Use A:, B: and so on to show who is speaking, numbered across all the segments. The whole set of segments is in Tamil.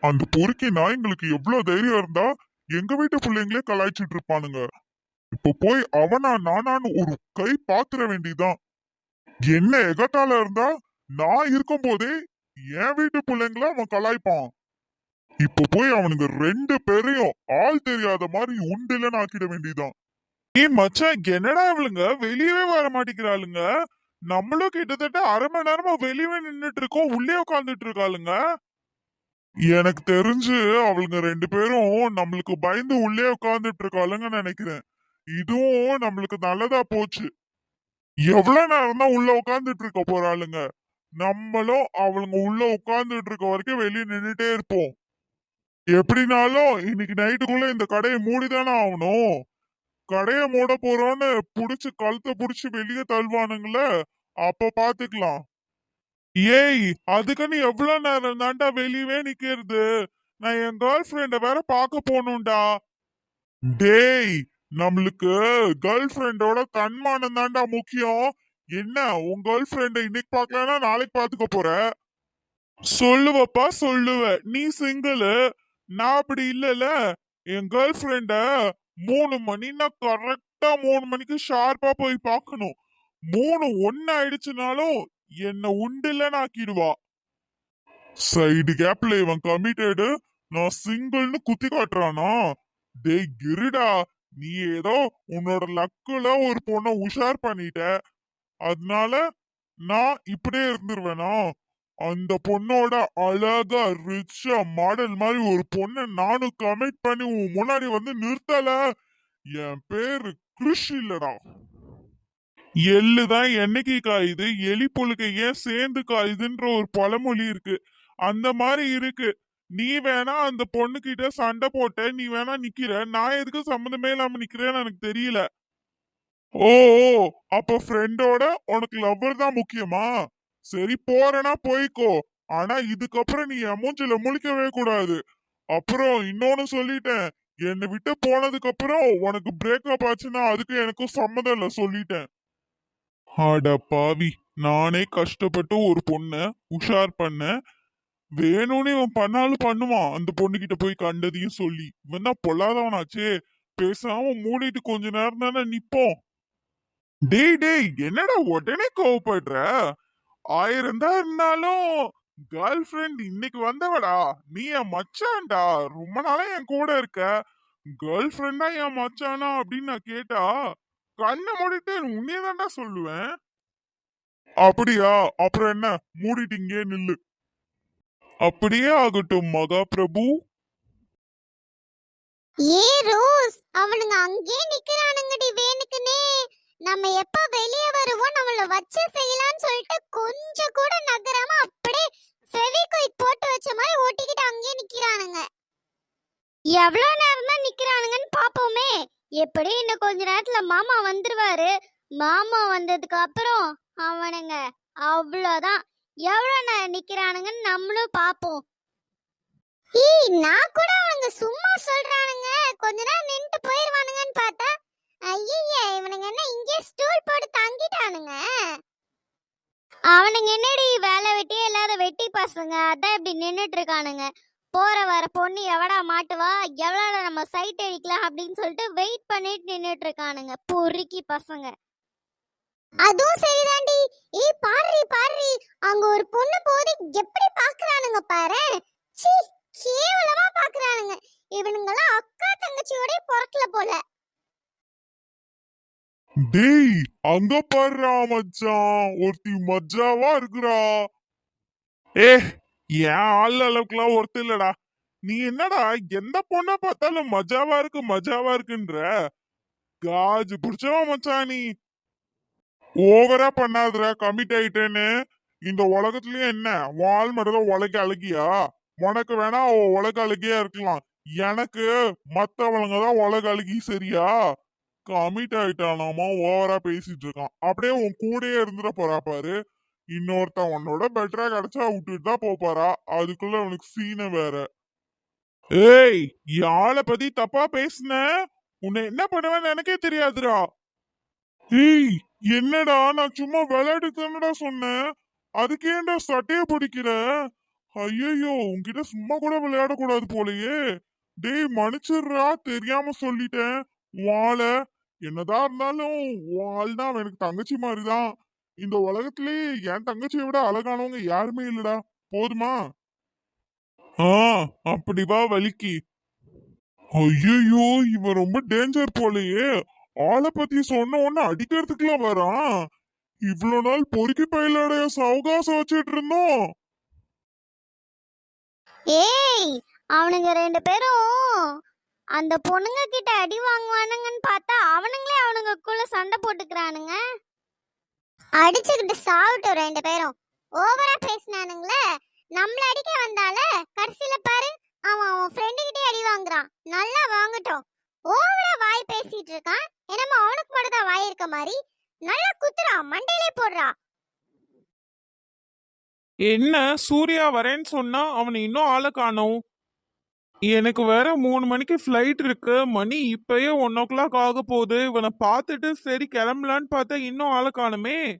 A: அந்த பொறுக்கி நாய்ங்களுக்கு எவ்வளவு தைரியம் இருந்தா எங்க வீட்டு பிள்ளைங்களே கலாய்ச்சிட்டு இருப்பானுங்க. இப்ப போய் அவனா நானான்னு ஒரு கை பாத்துற வேண்டிதான். என்ன எகத்தால இருந்தா நான் இருக்கும் போதே என் வீட்டு பிள்ளைங்கள அவன் கலாய்ப்பான். இப்ப போய் அவனுங்க ரெண்டு பேரையும் ஆள் தெரியாத மாதிரி உண்டிலன்னு ஆக்கிட வேண்டிதான். நீ மச்சான் என்னடா இவளுங்க? வெளியவே வர மாட்டேங்கிறாளுங்க. நம்மளும் கிட்டத்தட்ட அரை மணி நேரமா வெளியவே நின்னுட்டு இருக்கோம் உள்ளே உட்காந்துட்டு இருக்காளுங்க. எனக்கு தெரிஞ்சு அவளுங்க ரெண்டு பேரும் நம்மளுக்கு பயந்து உள்ளே உட்கார்ந்துட்டு இருக்காளுங்க நினைக்கிறேன். இதுவும் நம்மளுக்கு நல்லதா போச்சு. எவ்வளவு நேரம் தான் உள்ள உட்காந்துட்டு இருக்க போறாளுங்க. நம்மளும் அவளுங்க உள்ள உட்காந்துட்டு இருக்க வரைக்கும் வெளியே நின்றுட்டே இருப்போம். எப்படினாலும் இன்னைக்கு நைட்டுக்குள்ள இந்த கடையை மூடிதானே ஆகணும். கடைய மூட போறோம்னு புடிச்சு கழுத்தை புடிச்சு வெளியே தள்ளுவானுங்களே அப்ப பாத்துக்கலாம். ஏய் அதுக்குன்னு எவ்வளவு நேரம் தாண்டா வெளியவே நிக்கிறது? நான் என் கேர்ள் ஃப்ரெண்ட வேற பார்க்க போகணும்டா. டேய் நம்மளுக்கு கேர்ள் ஃப்ரெண்டோட தன்மானம் தான்டா முக்கியம். என்ன உன் கேர்ள் ஃப்ரெண்ட இன்னைக்கு பார்க்கலன்னா நாளைக்கு பாத்துக்க போற? சொல்லுவப்பா சொல்லுவ. நீ சிங்கிள் நான் அப்படி இல்லல. என் கேர்ள் ஃப்ரெண்ட மூணு மணின்னா கரெக்டா மூணு மணிக்கு ஷார்ப்பா போய் பார்க்கணும். மூணு ஒன்னு ஆயிடுச்சுனாலும் என்ன உண்டில்லன்னு ஆக்கிடுவா. சைடு கேப்ல இவன் கமிட்டடு நான் சிங்கிள்னு குத்தி காட்டுறானா? டேய் கிருடா நீ ஏதோ உன்னோட லக்குல ஒரு பொண்ணை உஷார் பண்ணிட்ட. அதனால நான் இப்படியே இருந்துருவேனா? அந்த பொண்ணோட அழகா ரிச்சா மாடல் மாதிரி ஒரு பொண்ணை நானும் கமிட் பண்ணி உன் முன்னாடி வந்து நிறுத்தல. என் பேரு கிருஷ் இல்லடா. எள்ளு தான் என்னைக்கு காயுது? எலி புழுக்க ஏன் சேர்ந்து காயுதுன்ற ஒரு பழமொழி இருக்கு. அந்த மாதிரி இருக்கு. நீ வேணா அந்த பொண்ணு கிட்ட சண்டை போட்ட நீ வேணா நிக்கிற. நான் எதுக்கு சம்மந்தமே இல்லாம நிக்கிறேன்னு எனக்கு தெரியல. ஓ ஓ, அப்ப ஃப்ரெண்டோட உனக்கு லவ்வர் தான் முக்கியமா? சரி போறேன்னா போய்க்கோ. ஆனா இதுக்கப்புறம் நீ என் மூஞ்சில முழிக்கவே கூடாது. அப்புறம் இன்னொன்னு சொல்லிட்டேன். என்னை விட்டு போனதுக்கு அப்புறம் உனக்கு பிரேக்கப் ஆச்சுன்னா அதுக்கு எனக்கும் சம்மதம் இல்ல சொல்லிட்டேன். அட பாவி நானே கஷ்டப்பட்டு ஒரு பொண்ண உஷார் பண்ண. வேணும்னு இவன் பண்ணாலும் பண்ணுவான். அந்த பொண்ணுகிட்ட போய் கண்டதையும் சொல்லி. இவன் தான் பொல்லாதவனாச்சே. பேசாம மூடிட்டு கொஞ்ச நேரம் தானே நிப்போம். டேய் டேய் என்னடா உடனே கோவப்படுற? ஆயிரம் தான் இருந்தாலும் கேர்ள் ஃப்ரெண்ட் இன்னைக்கு வந்தவடா. நீ என் மச்சான்டா. ரொம்ப நாளா என் கூட இருக்க. கேர்ள் ஃப்ரெண்டா என் மச்சானா அப்படின்னு நான் கேட்டா கண்ணை மூடிட்டு உன்னையதான்டா சொல்லுவேன். அப்படியா? அப்புறம் என்ன? மூடிட்டீங்க நில்லு. அப்படியே ஆகட்டும் மகா பிரபு
B: ஏ ரோஸ்! அவனுங்க அங்கேயே நிக்கிறானுங்கடி வேணுக்குனே நம்ம எப்ப வெளிய வருவோம் நம்மள வச்சு செய்யலாம்னு சொல்லிட்டு கொஞ்சம் கூட நகராம அப்படியே ஃபெவிக்விக் போட்டு வச்ச மாதிரி ஓட்டிக்கிட்டு அங்கேயே நிக்கிறானுங்க. எவ்வளவு நேரம் தான் நிக்கிறானுங்கன்னு பாப்போமே. எப்படி இன்னும் கொஞ்ச நேரத்துல மாமா வந்துருவாரு. மாமா வந்ததுக்கு அப்புறம் அவனுங்க அவ்வளோதான். எவ்வளோ நேரம் நிக்கிறானுங்கன்னு நம்மளும் பார்ப்போம் ஏய் நான் கூட அவங்க சும்மா சொல்றானுங்க. கொஞ்ச நேரம் நின்று போயிருவானுங்கன்னு பார்த்தா ஐயய்ய இவனுங்க என்ன இங்கே ஸ்டூல் போட்டு தங்கிட்டானுங்க. அவனுங்க என்னடி வேலை வெட்டியே இல்லாத வெட்டி பசங்க? அதான் இப்படி நின்றுட்டு இருக்கானுங்க. போற வர பொண்ணு எவடா மாட்டுவா? எவ்வளோட நம்ம சைட் அடிக்கலாம் அப்படின்னு சொல்லிட்டு வெயிட் பண்ணிட்டு நின்றுட்டு இருக்கானுங்க. பொறுக்கி பசங்க. அதுவும் சரிதாண்டி. ஏய் பாருடி பாருடி அங்க ஒரு பொண்ணு போது எப்படி பாக்குறானுங்க பாரு. சீ கேவலமா பாக்குறானுங்க. இவனுங்கெல்லாம் அக்கா தங்கச்சியோட பிறக்கல போல.
A: டேய் அங்க பாருடா மச்சான். ஒருத்தி மஜாவா இருக்குடா ஏ என் ஆள் அளவுக்குலாம் ஒருத்தர் இல்லடா. நீ என்னடா எந்த பொண்ணை பார்த்தாலும் மஜாவா இருக்கு மஜாவா இருக்குன்ற? காஜு புடிச்சவா மச்சான் நீ. ஓவரா பண்ணாதுடா கமிட் ஆயிட்டேன்னு. இந்த உலகத்துலயே என்ன வால் மட்டும் உலக அழகியா? உனக்கு வேணா உலக அழகியா இருக்கலாம். எனக்கு மத்தவங்க தான் உலக அழகி சரியா? கமிட் ஆயிட்டானாமா ஓவரா பேசிட்டு இருக்கான். அப்படியே உன் கூடயே இருந்துட போறா பாரு. இன்னொருத்தன் உன்னோட பெட்டரா கிடைச்சா விட்டுட்டு தான் போப்பாரா? அதுக்குள்ள உனக்கு சீனை வேற. ஏய் யாழை பத்தி தப்பா பேசுன? உன்னை என்ன பண்ணுவேன்னு எனக்கே தெரியாதுடா. ஏய் என்னடா நான் சும்மா விளையாட்டு சொன்னேன். அதுக்கு ஏன்டா சட்டைய பிடிக்கிற? ஐயோ உன்கிட்ட சும்மா கூட விளையாட கூடாது போலயே. டேய் மன்னிச்சிடுறா தெரியாம சொல்லிட்டேன். வாழ என்னதான் இருந்தாலும் வாழ்தான் எனக்கு தங்கச்சி மாதிரிதான். இந்த உலகத்திலேயே என் தங்கச்சியை விட அழகானவங்க யாருமே இல்லடா. போதுமா? ஆ அப்படி வா வலிக்கு. ஐயோ இவன் ரொம்ப டேஞ்சர் போலயே. ஆளை பத்தி சொன்ன உடனே அடிக்கிறதுக்குலாம் வரான். இவ்வளவு நாள் பொறுக்கி பயிலடைய சவகாசம் வச்சிட்டு இருந்தோம்.
B: ஏய் அவனுங்க ரெண்டு பேரும் அந்த பொண்ணுங்க கிட்ட அடி வாங்குவானுங்கன்னு பார்த்தா அவனுங்களே அவனுங்கக்குள்ள சண்டை போட்டுக்கிறானுங்க. அடிச்சுக்கிட்டு சாவட்டும் ரெண்டு பேரும். ஓவரா பேசினானுங்களே நம்மள அடிக்க வந்தால கடைசியில பாரு அவன் அவன் ஃப்ரெண்டு கிட்டே அடி வாங்குறான். நல்லா வாங்கட்டும். ஓவரா வாய் பேசிட்டு இருக்கான். என்னமோ அவனுக்கு மட்டும் தான் வாய் இருக்க மாதிரி. நல்லா குத்துறா மண்டையிலே போடுறா.
C: என்ன சூர்யா வரேன்னு சொன்னா அவனை இன்னும் ஆளை காணும். எனக்கு வேற மூணு மணிக்கு ஃப்ளைட் இருக்கு. மணி இப்பயே ஒன் ஓ கிளாக் ஆக போகுது. இவனை பார்த்துட்டு சரி கிளம்பலான்னு பார்த்தா இன்னும் ஆளை காணுமே.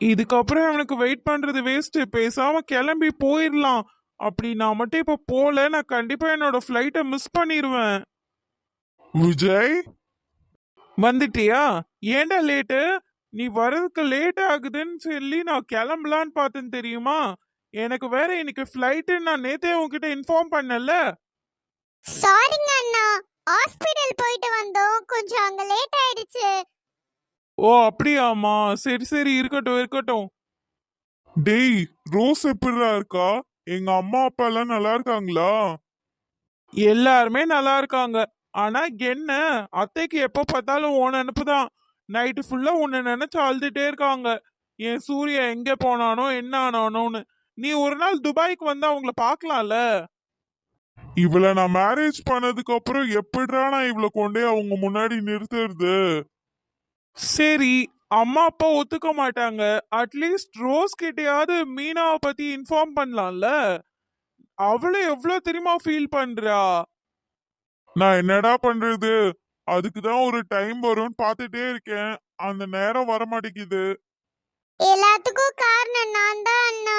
C: இதுக்கப்புறம் அவனுக்கு வெயிட் பண்றது வேஸ்ட் பேசாம கிளம்பி போயிடலாம். அப்படி நான் மட்டும் இப்ப போல நான் கண்டிப்பா என்னோட ஃப்ளைட்டை மிஸ் பண்ணிடுவேன்
A: விஜய்?
C: வந்துட்டியா? ஏன்டா லேட்டு நீ வர்றதுக்கு லேட் ஆகுதுன்னு சொல்லி நான் கிளம்பலான்னு பார்த்தேன் தெரியுமா? எனக்கு வேற இன்னைக்கு ஃப்ளைட்டு நான் நேத்தே உன்கிட்ட இன்ஃபார்ம் பண்ணல
B: சாரிங்க அண்ணா. ஹாஸ்பிடல் போயிட்டு வந்தோம். கொஞ்சம் அங்க லேட் ஆயிடுச்சு.
C: ஓ அப்படியாம்மா. சரி சரி. இருக்கட்டும் இருக்கட்டும்.
A: டேய் ரோஸ் எப்படிடா இருக்கா? எங்க அம்மா அப்பா எல்லாம் நல்லா இருக்காங்களா?
C: எல்லாருமே நல்லா இருக்காங்க. ஆனா என்ன? அத்தைக்கு எப்போ பார்த்தாலும் உன் நினப்பு தான். நைட்டு ஃபுல்லா உன்னை நினைச்சு அழுதுட்டே இருக்காங்க. என் சூர்யா எங்க போனானோ என்ன ஆனானோன்னு. நீ ஒரு நாள் துபாய்க்கு வந்து அவங்கள பார்க்கலாம்ல?
A: இவள நான் மேரேஜ் பண்ணதுக்கு அப்புறம் எப்படிடா நான் இவள கொண்டே அவங்க முன்னாடி நிறுத்துறது?
C: சரி அம்மா அப்பா ஒத்துக்க மாட்டாங்க. அட்லீஸ்ட் ரோஸ் கிட்டயாவது மீனாவை பத்தி இன்ஃபார்ம் பண்ணலாம்ல? அவளும் எவ்வளவு தெரியுமா ஃபீல் பண்றா?
A: நான் என்னடா பண்றது? அதுக்கு தான் ஒரு டைம் வரும்னு பார்த்துட்டே இருக்கேன். அந்த நேரம் வர மாட்டேங்குது
B: எல்லாத்துக்கும் காரணம் நான் தான் அண்ணா.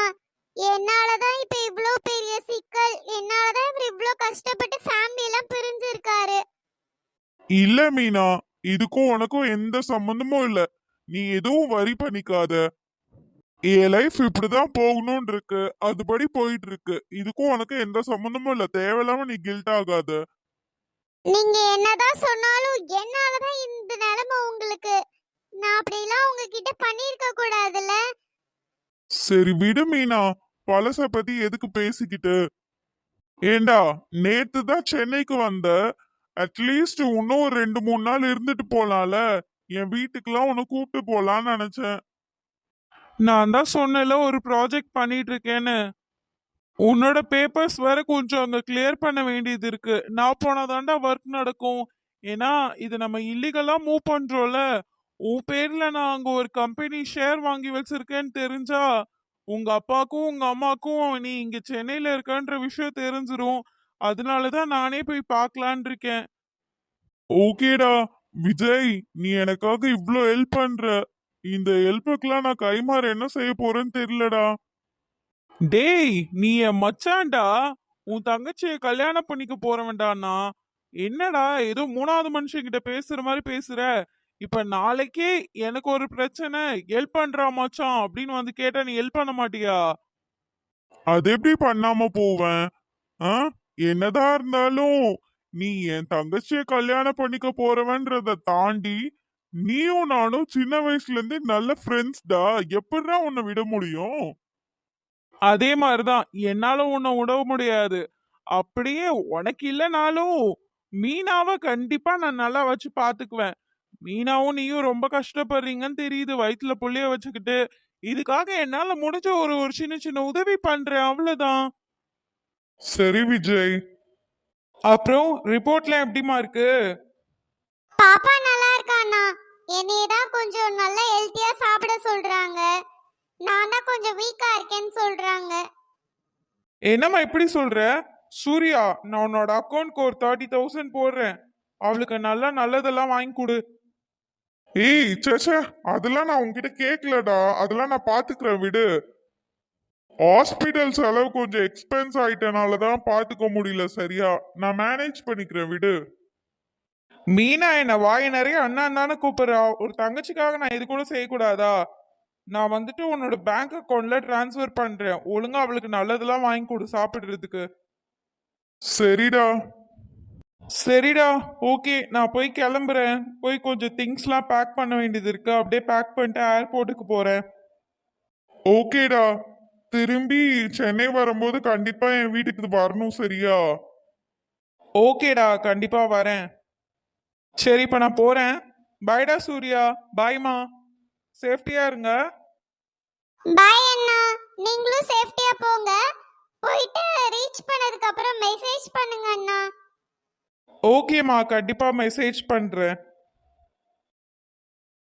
B: என்னாலதான் இப்ப இவ்ளோ பெரிய சிக்கல்? என்னாலதான் இவர் இவ்ளோ கஷ்டப்பட்டு ஃபேமிலி எல்லாம் பிரிஞ்சிருக்காரு?
A: இல்ல மீனா இதுக்கும் உனக்கும் எந்த சம்பந்தமும் இல்ல. நீ எதுவும் வரி பண்ணிக்காத. என் லைஃப் இப்படிதான் போகணும்னு இருக்கு அதுபடி போயிட்டு இருக்கு இதுக்கும் உனக்கு எந்த சம்பந்தமும் இல்ல. தேவையில்லாம நீ கில்ட் ஆகாத.
B: நீங்க என்னதான் சொன்னாலும் என்னாலதான் இந்த நிலைமை உங்களுக்கு? நான் அப்படிலாம் உங்ககிட்ட பண்ணிருக்க கூடாதுல்ல?
A: சரி விடு மீனா. பழச பத்தி எதுக்கு பேசிக்கிட்டு? ஏண்டா நேத்து தான் சென்னைக்கு வந்த. அட்லீஸ்ட் இன்னும் ஒரு ரெண்டு மூணு நாள் இருந்துட்டு போலாம்ல. என் வீட்டுக்கெல்லாம் உன்னை கூப்பிட்டு போலான்னு நினைச்சேன்.
C: நான் தான் சொன்னேன்ல ஒரு ப்ராஜெக்ட் பண்ணிட்டு இருக்கேன்னு உன்னோட பேப்பர்ஸ் வேற கொஞ்சம் அங்க கிளியர் பண்ண வேண்டியது இருக்கு. நான் போனாதாண்டா ஒர்க் நடக்கும். ஏன்னா இது நம்ம இல்லீகலா மூவ் பண்றோம்ல. உன் பேர்ல நான் அங்க ஒரு கம்பெனி ஷேர் வாங்கி வச்சிருக்கேன்னு தெரிஞ்சா உங்க அப்பாக்கும் உங்க அம்மாக்கும் நீ இங்க சென்னையில இருக்கன்ற விஷயம் தெரிஞ்சிரும். அதனாலதான் நானே போய் பார்க்கலான் இருக்கேன்.
A: ஓகேடா. விஜய் நீ எனக்காக இவ்ளோ ஹெல்ப் பண்ற. இந்த ஹெல்ப்புக்கெல்லாம் நான் கைமாற என்ன செய்ய போறேன்னு தெரியலடா.
C: டேய் நீ என் மச்சான்டா. உன் தங்கச்சியை கல்யாணம் பண்ணிக்க போறவன்டானா என்னடா ஏதோ மூணாவது மனுஷங்கிட்ட பேசுற மாதிரி பேசுற. இப்ப நாளைக்கே எனக்கு ஒரு பிரச்சனை ஹெல்ப் பண்றா மச்சான் அப்படின்னு வந்து கேட்டா நீ ஹெல்ப் பண்ண மாட்டியா?
A: அது எப்படி பண்ணாம போவேன்? ஆ? என்னதான் இருந்தாலும் நீ என் தங்கச்சிய கல்யாணம் பண்ணிக்க போறவன்றத தாண்டி நீயும் நானும் சின்ன வயசுல இருந்தே நல்ல ஃப்ரெண்ட்ஸ்டா எப்படிடா உன்னை விட முடியும்?
C: அதே மாதிரிதான். என்னால உன்னை உடவ முடியாது. அப்படியே உனக்கு இல்லைனாலும் மீனாவை கண்டிப்பா நான் நல்லா வச்சு பாத்துக்குவேன் மீனாவும் நீயும் ரொம்ப கஷ்டப்படுறீங்கன்னு தெரியுது. வயிற்றுல புள்ளைய வச்சுக்கிட்டு. இதுக்காக என்னால முடிஞ்ச ஒரு ஒரு சின்ன சின்ன உதவி பண்றேன். அவ்வளவுதான்.
A: சரி விஜய்.
C: அப்புறம் ரிப்போர்ட்லாம் எப்படிமா இருக்கு?
B: பாப்பா நல்லா இருக்காண்ணா. என்னைய தான் கொஞ்சம் நல்லா ஹெல்த்தியா சாப்பிட சொல்றாங்க. நான் தான் கொஞ்சம் வீக்கா இருக்கேன்னு சொல்றாங்க.
C: என்னம்மா இப்படி சொல்ற? சூர்யா நான் உன்னோட அக்கௌண்ட்க்கு ஒரு தேர்ட்டி தௌசண்ட் போடுறேன். அவளுக்கு நல்லா நல்லதெல்லாம் வாங்கி கொடு.
A: ஏய் சேச்சே அதெல்லாம் நான் உங்ககிட்ட கேட்கலடா அதெல்லாம் நான் பார்த்துக்கிறேன் விடு. ஹாஸ்பிட்டல் செலவு கொஞ்சம் எக்ஸ்பென்ஸ் ஆயிட்டனால தான் பார்த்துக்க முடியல சரியா? நான் மேனேஜ் பண்ணிக்கிறேன் விடு.
C: மீனா என்ன வாய் நிறைய அண்ணா தானே கூப்பிடுறா. ஒரு தங்கச்சிக்காக நான் இது கூட செய்யக்கூடாதா? நான் வந்துட்டு உன்னோட பேங்க் அக்கௌண்ட்ல டிரான்ஸ்ஃபர் பண்றேன். ஒழுங்கா அவளுக்கு நல்லதெல்லாம் வாங்கி கொடு சாப்பிடுறதுக்கு.
A: சரிடா.
C: சரிடா ஓகே நான் போய் கிளம்புறேன். போய் கொஞ்சம் திங்ஸ்லாம் பேக் பண்ண வேண்டியது இருக்கு. அப்படியே பேக் பண்ணிட்டு ஏர்போர்ட்டுக்கு போறேன்.
A: ஓகேடா திரும்பி சென்னை வரும்போது கண்டிப்பா என் வீட்டுக்கு வரணும் சரியா?
C: ஓகேடா கண்டிப்பா வரேன். சரி இப்போ நான் போறேன். பாய்டா சூர்யா. பாய்மா சேஃப்டியா இருங்க.
B: பாய் அண்ணா. நீங்களும் சேஃப்டியா போங்க. போயிட்டு ரீச் பண்ணதுக்கு அப்புறம் மெசேஜ் பண்ணுங்க அண்ணா.
C: ஓகேம்மா கண்டிப்பாக மெசேஜ் பண்ணுறேன்